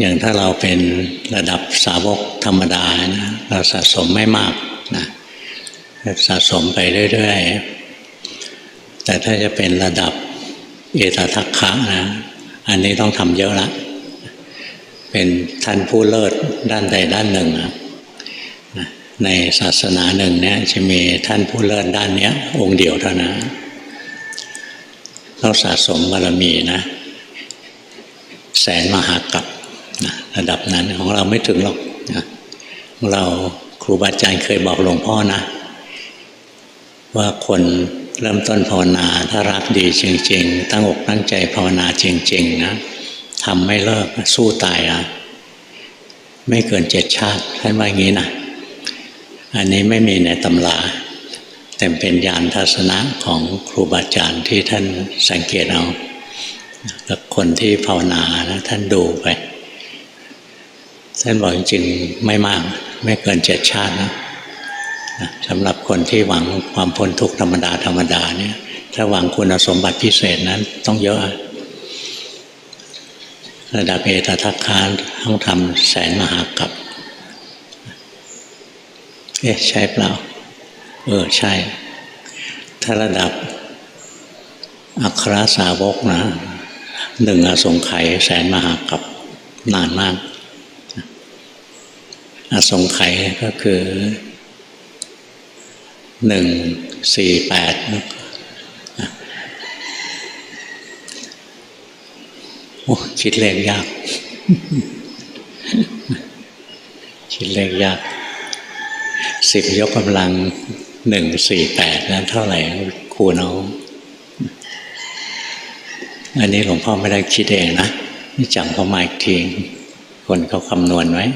อย่างถ้าเราเป็นระดับสาวกธรรมดานะเราสะสมไม่มากนะสะสมไปเรื่อยๆ แต่ถ้าจะเป็นระดับเอตทัคคะนะอันนี้ต้องทำเยอะละ เป็นท่านผู้เลิศด้านใดด้านหนึ่งนะในศาสนาหนึ่งเนี่ยจะมีท่านผู้เลิศด้านเนี้ย องค์เดียวเท่านั้นต้องสะสมบารมีนะ แสนมหากัป ระดับนั้นของเราไม่ถึงหรอกเราครูบาอาจารย์เคยบอกหลวงพ่อนะ ว่าคนเริ่มต้นภาวนาถ้ารักดีจริง ๆ ตั้งอกตั้งใจภาวนาจริง ๆ นะทำไม่เลิกสู้ตายนะไม่เกินเจ็ดชาติท่านว่าอย่างนี้นะอันนี้ไม่มีในตำราแต่เป็นญาณทัศนะของครูบาอาจารย์ที่ท่านสังเกตเอาแล้วคนที่ภาวนานะท่านดูไป ท่านบอกจริงๆไม่มาก ไม่เกินเจ็ดชาตินะสำหรับคนที่หวังความพ้นทุกข์ธรรมดาธรรมดาเนี่ยถ้าหวังคุณสมบัติพิเศษนั้นต้องเยอะ ระดับเอตทัคคานต้องทำแสนมหากับเอ๊ะใช่เปล่า เออใช่ ถ้าระดับอัครสาวกนะหนึ่งอสงไขยแสนมหากับนานมาก อสงไขยก็คือหนึ่งสี่แปดโอ้คิดเลขยาก คิดเลขยากสิบยกกำลังหนึ่งสี่แปดนั้นเท่าไหร่คูณเอาอันนี้หลวงพ่อไม่ได้คิดเองนะนี่จังเขามาอีกทีคนเขาคำนวณไว้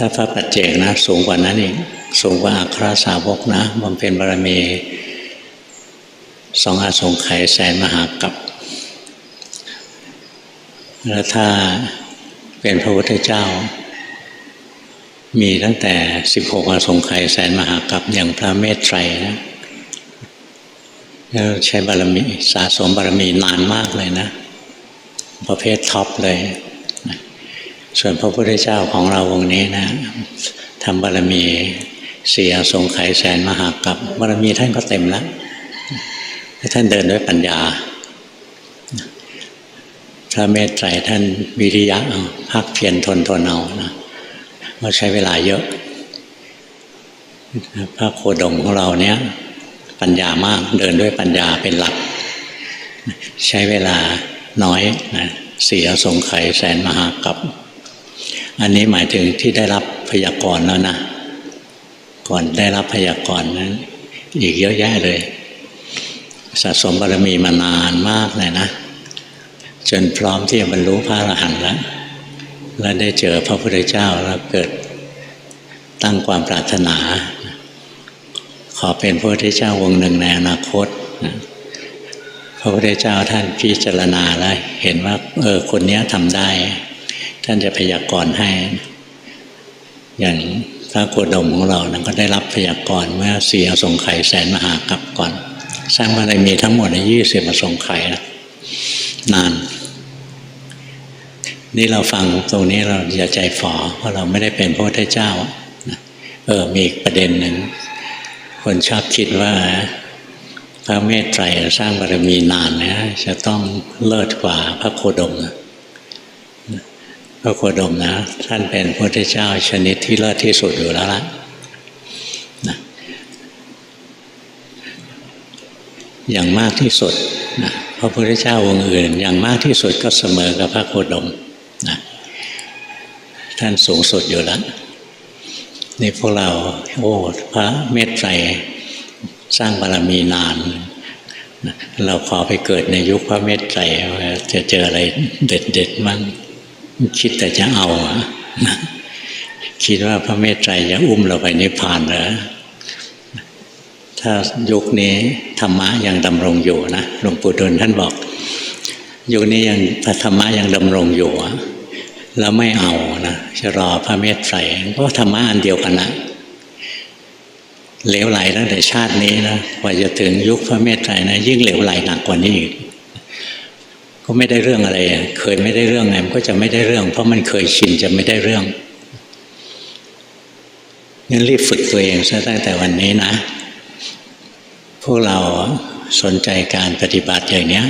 ถ้าพระปัจเจกนะสูงกว่านั้นอีกสูงกว่าอัครสาวกนะบำเพ็ญบารมีสองอาสงไขยแสนมหากับแล้วถ้าเป็นพระพุทธเจ้า มีตั้งแต่สิบหกอาสงไขยแสนมหากับอย่างพระเมตไตรนะแล้วใช้บารมีสะสมบารมีนานมากเลยนะ ประเภทท็อปเลย ส่วนพระพุทธเจ้าของเราองค์นี้นะทำบารมีเสียทรงไขแสนมหากับบารมีท่านก็เต็มแล้วท่านเดินด้วยปัญญาพระเมตไตรท่านวิริยะเอาพักเพียรทนทนเอานะก็ใช้เวลาเยอะ พระโคดมของเราเนี้ยปัญญามากเดินด้วยปัญญาเป็นหลัก ใช้เวลาน้อยนะเสียสงไขยแสนมหากับ อันนี้หมายถึงที่ได้รับพยากรณ์แล้วนะก่อนได้รับพยากรณ์นั้น อีกเยอะแยะเลยสะสมบารมีมานานมากเลยนะ จนพร้อมที่จะบรรลุพระอรหันต์แล้วแล้วได้เจอพระพุทธเจ้าแล้วเกิดตั้งความปรารถนา ขอเป็นพระพุทธเจ้าองค์หนึ่งในอนาคตพระพุทธเจ้าท่านพิจารณาแล้วเห็นว่าเออคนนี้ทำได้ ท่านจะพยากรณ์ให้ อย่างพระโคดมของเรานะก็ได้รับพยากรณ์เมื่อสี่อสงไขยแสนมหากับก่อน สร้างบารมีทั้งหมดในยี่สิบอสงไขยนะนาน นี่เราฟังตรงนี้เราอย่าใจฝ่อเพราะเราไม่ได้เป็นพระพุทธเจ้าเออมีอีกประเด็นหนึ่งคนชอบคิดว่าพระเมตไตรสร้างบารมีนานนะจะต้องเลิศกว่าพระโคดมนะ พระโคดมนะท่านเป็นพระพุทธเจ้าชนิดที่เลิศที่สุดอยู่แล้วละนะอย่างมากที่สุดนะพระพุทธเจ้าองค์อื่น อย่างมากที่สุดก็เสมอกับพระโคดมนะท่านสูงสุดอยู่แล้วนี่พวกเราโอ้พระเมตไตรสร้างบารมีนาน เราขอไปเกิดในยุคพระเมตไตรจะเจออะไรเด็ดๆมั่ง คิดแต่จะเอาคิดว่าพระเมตไตรจะอุ้มเราไปนิพพานเหรอถ้ายุคนี้ธรรมะยังดำรงอยู่นะหลวงปู่ดูลท่านบอก ยุคนี้ยังธรรมะยังดำรงอยู่แล้วไม่เอานะจะรอพระเมตไตรเพราะธรรมะอันเดียวกันนะเหลวไหลตั้งแต่ชาตินี้นะกว่าจะถึงยุคพระเมตไตรนะยิ่งเหลวไหลหนักกว่านี้อีก ก็ไม่ได้เรื่องอะไร เคยไม่ได้เรื่องไงมันก็จะไม่ได้เรื่อง เพราะมันเคยชินจะไม่ได้เรื่องงั้นรีบฝึกตัวเองซะตั้งแต่วันนี้นะ พวกเราสนใจการปฏิบัติอย่างเนี้ย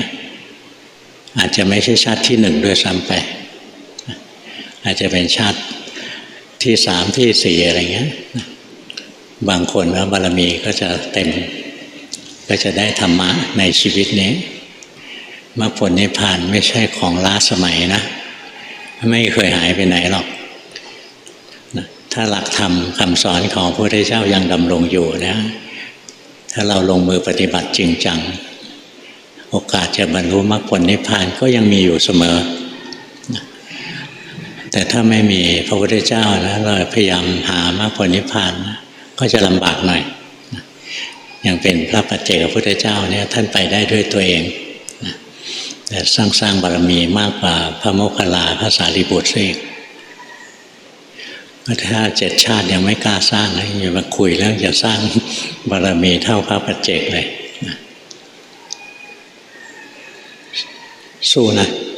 อาจจะไม่ใช่ชาติที่หนึ่งด้วยซ้ำไป อาจจะเป็นชาติที่สามที่สี่อะไรเงี้ย บางคนว่าบารมีก็จะเต็ม ก็จะได้ธรรมะในชีวิตนี้ มรรคผลนิพพานไม่ใช่ของล้าสมัยนะ ไม่เคยหายไปไหนหรอกถ้าหลักธรรมคำสอนของพระพุทธเจ้ายังดำรงอยู่นะ ถ้าเราลงมือปฏิบัติจริงจัง โอกาสจะบรรลุมรรคผลนิพพานก็ยังมีอยู่เสมอ แต่ถ้าไม่มีพระพุทธเจ้านะเราพยายามหามรรคผลนิพพานนะก็จะลำบากหน่อย อย่างเป็นพระปัจเจกพระพุทธเจ้าเนี่ยท่านไปได้ด้วยตัวเอง แต่สร้างสร้างบารมีมากกว่าพระโมคคัลลาพระสารีบุตรซะอีกก็ถ้าเจ็ดชาติยังไม่กล้าสร้างนะอย่ามาคุยเรื่องจะสร้างบารมีเท่าพระปัจเจกเลยสู้นะ